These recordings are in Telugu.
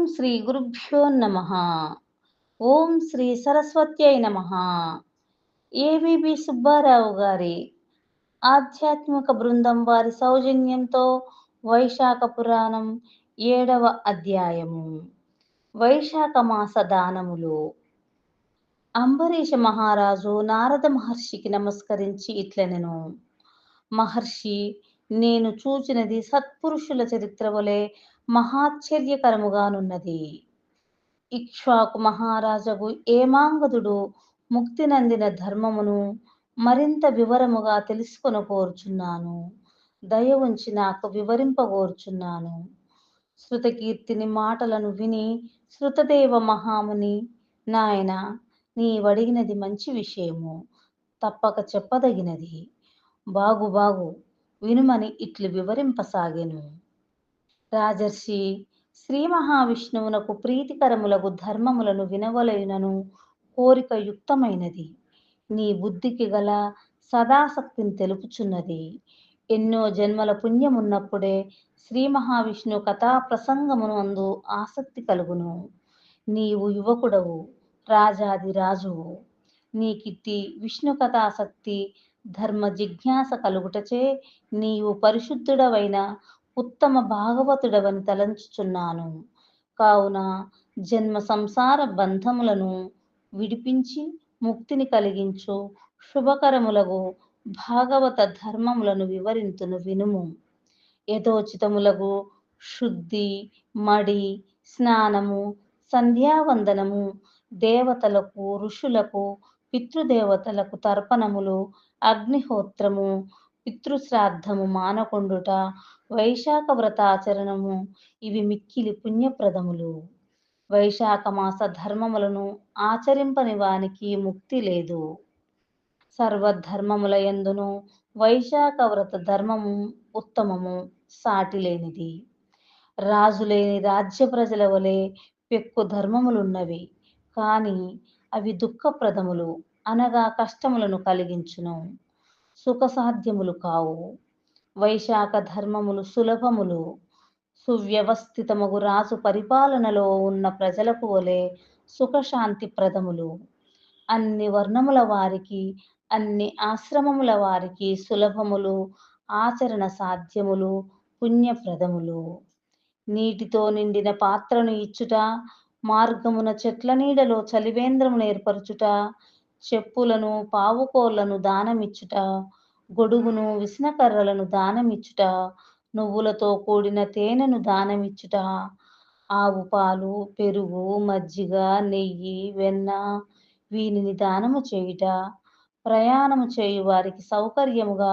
ఓం శ్రీ గురుభ్యో నమ. ఓం శ్రీ సరస్వత్యై నమ. ఏవిబి సుబ్బారావు గారి ఆధ్యాత్మిక బృందం వారి సౌజన్యంతో వైశాఖ పురాణం ఏడవ అధ్యాయము వైశాఖ మాస దానములు. అంబరీష మహారాజు నారద మహర్షికి నమస్కరించి ఇట్లనెను. మహర్షి నేను చూచినది సత్పురుషుల చరిత్ర వలె మహాశ్చర్యకరముగానున్నది ఇక్ష్వాకు మహారాజగు ఏమాంగదుడు ముక్తి నందిన ధర్మమును మరింత వివరముగా తెలుసుకొని కోరుచున్నాను దయ ఉంచి నాకు వివరింపగోర్చున్నాను. శృతకీర్తిని మాటలను విని శృతదేవ మహాముని నాయన నీవడిగినది మంచి విషయము తప్పక చెప్పదగినది. బాగు బాగు వినుమని ఇట్లు వివరింపసాగెను. రాజర్షి శ్రీ మహావిష్ణువునకు ప్రీతికరములకు ధర్మములను వినవలయునను కోరిక యుక్తమైనది. నీ బుద్ధికి గల సదాసక్తిని తెలుపుచున్నది. ఎన్నో జన్మల పుణ్యమున్నప్పుడే శ్రీ మహావిష్ణు కథా ప్రసంగమును అందు ఆసక్తి కలుగును. నీవు యువకుడవు రాజాది రాజువు. నీకిట్టి విష్ణు కథాసక్తి ధర్మ జిజ్ఞాస కలుగుటచే నీవు పరిశుద్ధుడవైన ఉత్తమ భాగవతుడవని తలంచుచున్నాను. కావున జన్మ సంసార బంధములను విడిపించి ముక్తిని కలిగించు. శుభకరములకు భాగవత ధర్మములను వివరింతును వినుము. యథోచితములకు శుద్ధి మడి స్నానము సంధ్యావందనము దేవతలకు ఋషులకు పితృదేవతలకు తర్పణములు అగ్నిహోత్రము పితృశ్రాద్ధము మానకొండుట వైశాఖ వ్రతాచరణము ఇవి మిక్కిలి పుణ్యప్రదములు. వైశాఖ మాస ధర్మములను ఆచరింపని వానికి ముక్తి లేదు. సర్వధర్మముల ఎందును వైశాఖ వ్రత ధర్మము ఉత్తమము సాటి లేనిది రాజులేని రాజ్య ప్రజల వలె పెక్కు ధర్మములున్నవి. కానీ అవి దుఃఖప్రదములు అనగా కష్టములను కలిగించును. సుఖసాధ్యములు కావు. వైశాఖ ధర్మములు సులభములు. సువ్యవస్థితముగు రాజు పరిపాలనలో ఉన్న ప్రజలకు వలె సుఖశాంతి ప్రదములు. అన్ని వర్ణముల వారికి అన్ని ఆశ్రమముల వారికి సులభములు ఆచరణ సాధ్యములు పుణ్యప్రదములు. నీటితో నిండిన పాత్రను ఇచ్చుట మార్గమున చెట్ల నీడలో చలివేంద్రమును ఏర్పరచుట చెప్పులను పావుకోళ్ళను దానమిచ్చుట గొడుగును విసనకర్రలను దానమిచ్చుట నువ్వులతో కూడిన తేనెను దానమిచ్చుట ఆవు పాలు పెరుగు మజ్జిగ నెయ్యి వెన్న వీనిని దానము చేయుట. ప్రయాణము చేయు వారికి సౌకర్యముగా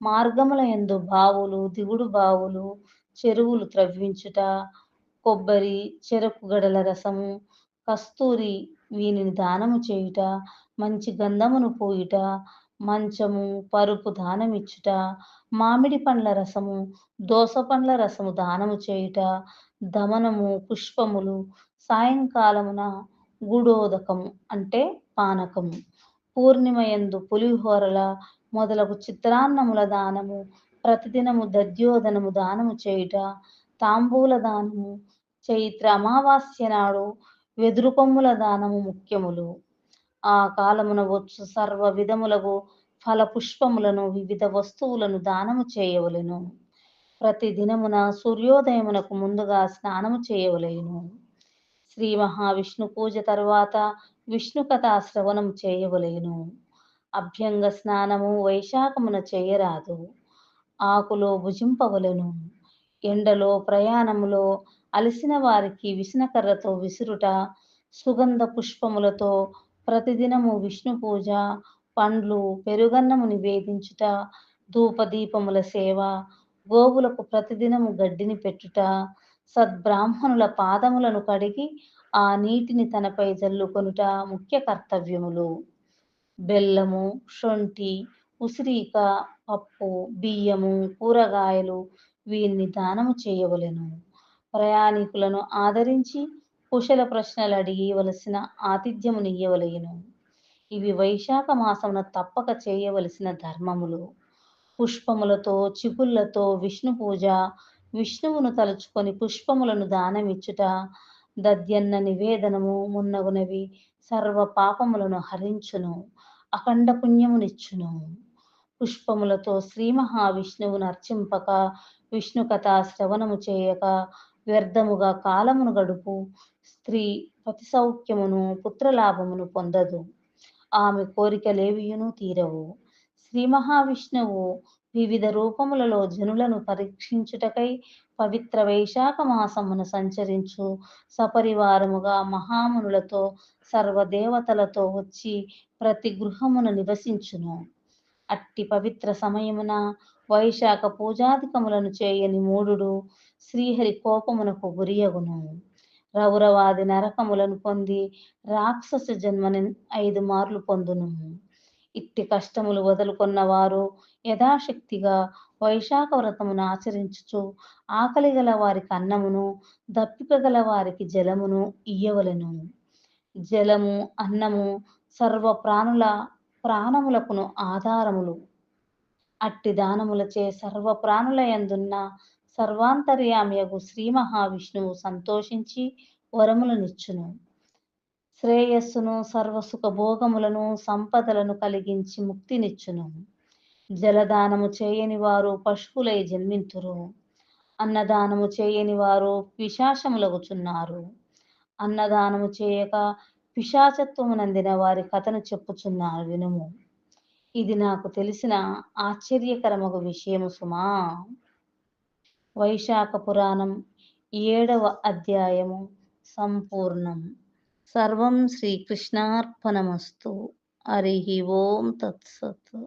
మార్గముల యందు బావులు దిగుడు బావులు చెరువులు త్రవ్వించుట కొబ్బరి చెరకు గడల రసము కస్తూరి వీనిని దానము చేయుట మంచి గంధమును పోయుట మంచము పరుపు దానమిచ్చుట మామిడి పండ్ల రసము దోస పండ్ల రసము దానము చేయుట దమనము పుష్పములు సాయంకాలమున గూడోదకము అంటే పానకము. పూర్ణిమయందు పులిహోరల మొదలగు చిత్రాన్నముల దానము ప్రతిదినము దద్యోధనము దానము చేయుట తాంబూల దానము చైత్ర అమావాస్య నాడు వెదురు కొమ్ముల దానము ముఖ్యములు. ఆ కాలమున వచ్చు సర్వ విధములకు ఫల పుష్పములను వివిధ వస్తువులను దానము చేయవలెను. ప్రతి దినమున సూర్యోదయమునకు ముందుగా స్నానము చేయవలెను. శ్రీ మహావిష్ణు పూజ తరువాత విష్ణు కథా శ్రవణం చేయవలెను. అభ్యంగ స్నానము వైశాఖమున చేయరాదు. ఆకులో భుజింపవలెను. ఎండలో ప్రయాణములో అలసిన వారికి విసనకర్రతో విసురుట సుగంధ పుష్పములతో ప్రతిదినము విష్ణు పూజ పండ్లు పెరుగన్నము నివేదించుట ధూపదీపముల సేవ గోవులకు ప్రతిదినము గడ్డిని పెట్టుట సద్బ్రాహ్మణుల పాదములను కడిగి ఆ నీటిని తనపై జల్లుకొనుట ముఖ్య కర్తవ్యములు. బెల్లము శొంఠి ఉసిరిక పప్పు బియ్యము కూరగాయలు వీరిని దానము చేయవలెను. ప్రయాణికులను ఆదరించి కుశల ప్రశ్నలు అడిగవలసిన ఆతిథ్యమునియ్యవలెను ఇవి వైశాఖ మాసమున తప్పక చేయవలసిన ధర్మములు. పుష్పములతో చిగుళ్ళతో విష్ణు పూజ విష్ణువును తలుచుకొని పుష్పములను దానమిచ్చుట దద్యన్న నివేదనము మున్నగునవి సర్వ పాపములను హరించును అఖండ పుణ్యమునిచ్చును. పుష్పములతో శ్రీ మహావిష్ణువును అర్చింపక విష్ణు కథా శ్రవణము చేయక వ్యర్థముగా కాలమును గడుపు స్త్రీ పతి సౌఖ్యమును పుత్రలాభమును పొందదు. ఆమె కోరికలేవియును తీరవు. శ్రీ మహావిష్ణువు వివిధ రూపములలో జనులను పరీక్షించుటకై పవిత్ర వైశాఖ మాసమును సంచరించు సపరివారముగా మహామునులతో సర్వదేవతలతో వచ్చి ప్రతి గృహమును నివసించును. అట్టి పవిత్ర సమయమున వైశాఖ పూజాధికములను చేయని మూఢుడు శ్రీహరి కోపమునకు గురియగును. రౌరవాది నరకములను పొంది రాక్షస జన్మని ఐదు మార్లు పొందును. ఇట్టి కష్టములు వదులుకున్న వారు యథాశక్తిగా వైశాఖ వ్రతమును ఆచరించుచు ఆకలి గల వారికి అన్నమును దప్పిక గల వారికి జలమును ఇయ్యవలను. జలము అన్నము సర్వ ప్రాణుల ప్రాణములకును ఆధారములు. అట్టి దానములచే సర్వ ప్రాణుల యందున్న సర్వాంతర్యామియగు శ్రీ మహావిష్ణువు సంతోషించి వరములనిచ్చును శ్రేయస్సును సర్వసుఖ భోగములను సంపదలను కలిగించి ముక్తినిచ్చును జలదానము చేయని వారు పశువులై జన్మింతురు. అన్నదానము చేయని వారు పిశాచములగుచున్నారు అన్నదానము చేయక పిశాచత్వమునందిన వారి కథను చెప్పుచున్నారు వినుము. ఇది నాకు తెలిసిన ఆశ్చర్యకరమగు విషయము సుమా. వైశాఖ పురాణం ఏడవ అధ్యాయము సంపూర్ణం. సర్వం శ్రీకృష్ణార్పణమస్తు. హరి ఓం తత్సత్.